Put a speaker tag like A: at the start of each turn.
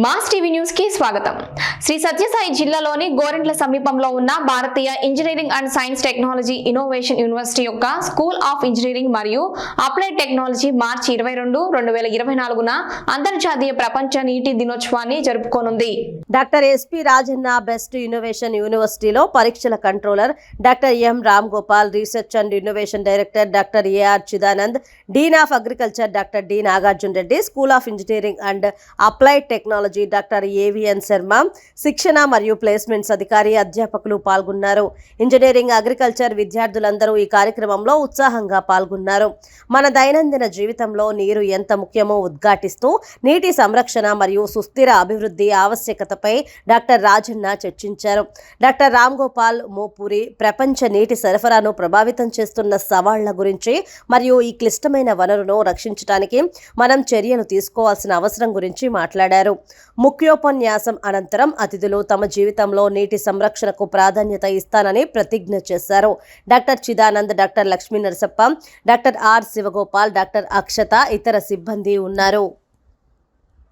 A: Mass TV న్యూస్కి స్వాగతం. శ్రీ సత్యసాయి జిల్లాలోని గోరెంట్ల సమీపంలో ఉన్న Bharatiya engineering and science technology innovation university యొక్క స్కూల్ ఆఫ్ ఇంజనీరింగ్ మరియు అప్లైడ్ టెక్నాలజీ మార్చి ఇరవై రెండు రెండు వేల ఇరవై నాలుగున అంతర్జాతీయ ప్రపంచ నీటి దినోత్సవాన్ని జరుపుకోనుంది.
B: Doctor SP Rajanna best innovation యూనివర్సిటీలో పరీక్షల controller doctor M Ram Gopal research and innovation director doctor AR Chidanand dean of agriculture doctor D Nagarjuna Reddy school of engineering and applied technology doctor AVN Sharma శిక్షణ మరియు placements అధికారి అధ్యాపకులు పాల్గొన్నారు. Engineering agriculture విద్యార్థులందరూ ఈ కార్యక్రమంలో ఉత్సాహంగా పాల్గొన్నారు. మన దైనందిన జీవితంలో నీరు ఎంత ముఖ్యమో ఉద్ఘాటిస్తూ నీటి సంరక్షణ మరియు సుస్థిర అభివృద్ధి ఆవశ్యకతపై డాక్టర్ రాజన్న చర్చించారు. డాక్టర్ రామ్ గోపాల్ మోపూరి ప్రపంచ నీటి సరఫరాను ప్రభావితం చేస్తున్న సవాళ్ళ గురించి మరియు ఈ క్లిష్టమైన వనరును రక్షించడానికి మనం చర్యలు తీసుకోవాల్సిన అవసరం గురించి మాట్లాడారు. ముఖ్యోపన్యాసం అనంతరం అతిథులు తమ జీవితంలో నీటి సంరక్షణకు ప్రాధాన్యత ఇస్తానని ప్రతిజ్ఞ చేశారు. Doctor Chidanand doctor Lakshmi Narasappa doctor R Shivagopal doctor Akshata ఇతర సిబ్బంది ఉన్నారు.